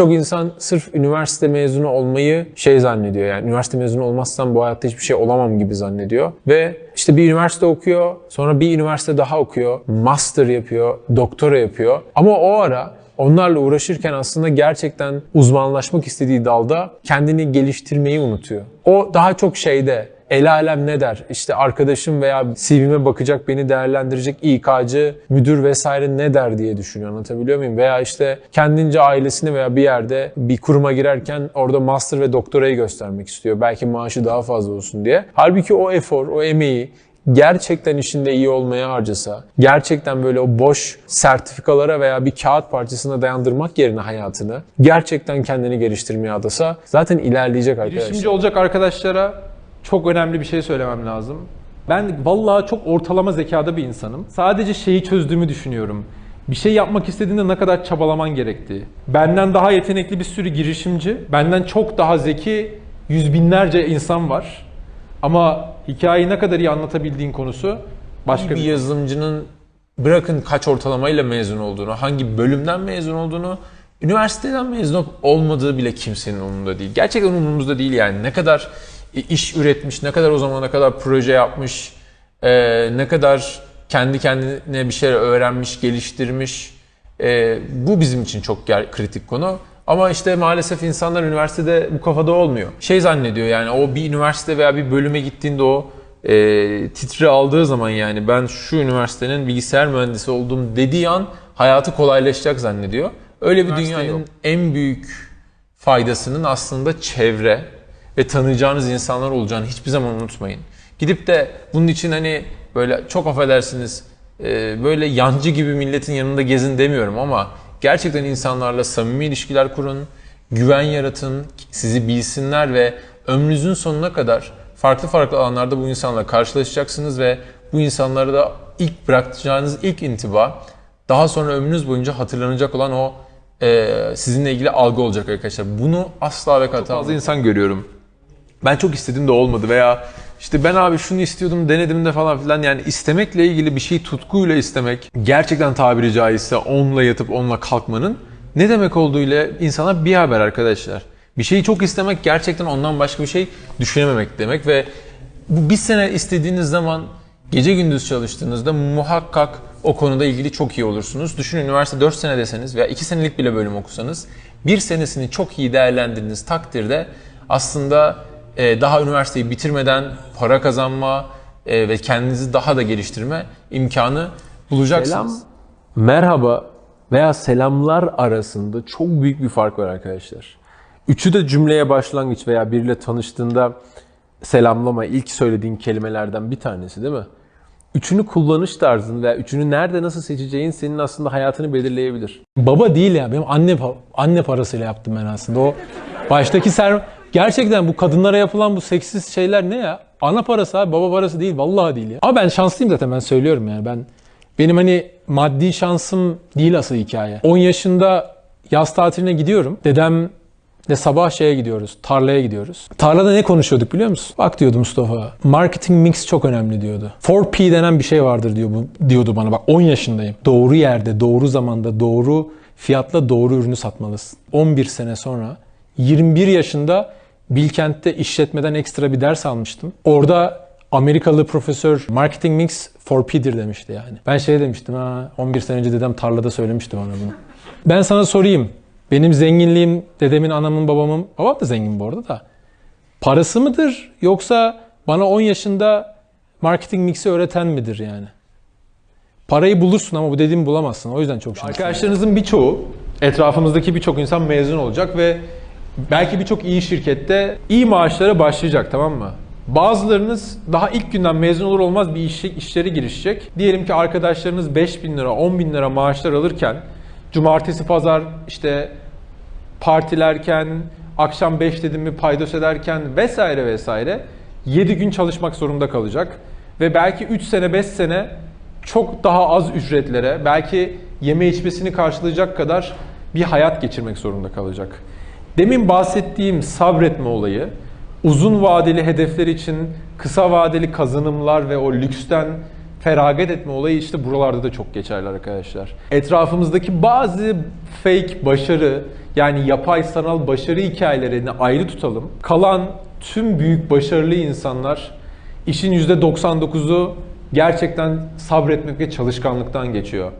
Birçok insan sırf üniversite mezunu olmayı şey zannediyor yani üniversite mezunu olmazsam bu hayatta hiçbir şey olamam gibi zannediyor. Ve işte bir üniversite okuyor, sonra bir üniversite daha okuyor, master yapıyor, doktora yapıyor. Ama o ara onlarla uğraşırken aslında gerçekten uzmanlaşmak istediği dalda kendini geliştirmeyi unutuyor. O daha çok şeyde el alem ne der? İşte arkadaşım veya CV'me bakacak, beni değerlendirecek İK'cı, müdür vesaire ne der diye düşünüyor. Anlatabiliyor muyum? Veya işte kendince ailesini veya bir yerde bir kuruma girerken orada master ve doktorayı göstermek istiyor. Belki maaşı daha fazla olsun diye. Halbuki o efor, o emeği gerçekten işinde iyi olmaya harcasa, gerçekten böyle o boş sertifikalara veya bir kağıt parçasına dayandırmak yerine hayatını, gerçekten kendini geliştirmeye adasa zaten ilerleyecek arkadaşlar. Girişimci olacak arkadaşlara çok önemli bir şey söylemem lazım. Ben vallahi çok ortalama zekada bir insanım. Sadece şeyi çözdüğümü düşünüyorum. Bir şey yapmak istediğinde ne kadar çabalaman gerektiği. Benden daha yetenekli bir sürü girişimci, benden çok daha zeki yüz binlerce insan var. Ama hikayeyi ne kadar iyi anlatabildiğin konusu başka bir bir yazılımcının bırakın kaç ortalamayla mezun olduğunu, hangi bölümden mezun olduğunu, üniversiteden mezun olmadığı bile kimsenin umurunda değil. Gerçekten umurumuzda değil yani. Ne kadar iş üretmiş, ne kadar o zamana kadar proje yapmış, e, ne kadar kendi kendine bir şeyler öğrenmiş, geliştirmiş. E, bu bizim için çok ger- kritik konu. Ama işte maalesef insanlar üniversitede bu kafada olmuyor. Şey zannediyor yani o bir üniversite veya bir bölüme gittiğinde o e, titri aldığı zaman yani ben şu üniversitenin bilgisayar mühendisi olduğum dediği an hayatı kolaylaşacak zannediyor. Öyle bir dünyanın en büyük faydasının aslında çevre ve tanıyacağınız insanlar olacağını hiçbir zaman unutmayın. Gidip de bunun için hani böyle çok affedersiniz e, böyle yancı gibi milletin yanında gezin demiyorum ama gerçekten insanlarla samimi ilişkiler kurun, güven yaratın, sizi bilsinler ve ömrünüzün sonuna kadar farklı farklı alanlarda bu insanlarla karşılaşacaksınız ve bu insanlara da ilk bırakacağınız ilk intiba daha sonra ömrünüz boyunca hatırlanacak olan o e, sizinle ilgili algı olacak arkadaşlar. Bunu asla ve kata fazla insan görüyorum. Ben çok istedim de olmadı veya işte ben abi şunu istiyordum denedim de falan filan yani istemekle ilgili bir şeyi tutkuyla istemek gerçekten tabiri caizse onunla yatıp onunla kalkmanın ne demek olduğuyla insana bir haber arkadaşlar. Bir şeyi çok istemek gerçekten ondan başka bir şey düşünememek demek ve bu bir sene istediğiniz zaman gece gündüz çalıştığınızda muhakkak o konuda ilgili çok iyi olursunuz. Düşünün üniversite 4 sene deseniz veya 2 senelik bile bölüm okusanız bir senesini çok iyi değerlendirdiğiniz takdirde aslında e, daha üniversiteyi bitirmeden para kazanma e, ve kendinizi daha da geliştirme imkanı bulacaksınız. Selam, merhaba veya selamlar arasında çok büyük bir fark var arkadaşlar. Üçü de cümleye başlangıç veya biriyle tanıştığında selamlama ilk söylediğin kelimelerden bir tanesi değil mi? Üçünü kullanış tarzın veya üçünü nerede nasıl seçeceğin senin aslında hayatını belirleyebilir. Baba değil ya. Benim anne anne parasıyla yaptım ben aslında. O baştaki ser gerçekten bu kadınlara yapılan bu seksiz şeyler ne ya? Ana parası abi, baba parası değil. Vallahi değil ya. Ama ben şanslıyım zaten ben söylüyorum yani. Ben benim hani maddi şansım değil asıl hikaye. 10 yaşında yaz tatiline gidiyorum. Dedem de sabah şeye gidiyoruz, tarlaya gidiyoruz. Tarlada ne konuşuyorduk biliyor musun? Bak diyordu Mustafa, marketing mix çok önemli diyordu. 4P denen bir şey vardır diyor bu, diyordu bana. Bak 10 yaşındayım. Doğru yerde, doğru zamanda, doğru fiyatla doğru ürünü satmalısın. 11 sene sonra 21 yaşında Bilkent'te işletmeden ekstra bir ders almıştım. Orada Amerikalı profesör marketing mix 4P'dir demişti yani. Ben şey demiştim ha 11 sene önce dedem tarlada söylemişti bana bunu. Ben sana sorayım. Benim zenginliğim dedemin, anamın, babamın, babam da zengin bu arada da. Parası mıdır yoksa bana 10 yaşında marketing mix'i öğreten midir yani? Parayı bulursun ama bu dediğimi bulamazsın. O yüzden çok şanslıyım. Arkadaşlarınızın birçoğu, etrafımızdaki birçok insan mezun olacak ve belki birçok iyi şirkette iyi maaşlara başlayacak tamam mı? Bazılarınız daha ilk günden mezun olur olmaz bir iş, işleri girişecek. Diyelim ki arkadaşlarınız 5 bin lira, 10 bin lira maaşlar alırken cumartesi pazar işte partilerken, akşam 5 dedim mi paydos ederken vesaire vesaire 7 gün çalışmak zorunda kalacak. Ve belki 3 sene 5 sene çok daha az ücretlere, belki yeme içmesini karşılayacak kadar bir hayat geçirmek zorunda kalacak. Demin bahsettiğim sabretme olayı, uzun vadeli hedefler için kısa vadeli kazanımlar ve o lüksten feragat etme olayı işte buralarda da çok geçerli arkadaşlar. Etrafımızdaki bazı fake başarı yani yapay sanal başarı hikayelerini ayrı tutalım. Kalan tüm büyük başarılı insanlar işin %99'u gerçekten sabretmek ve çalışkanlıktan geçiyor.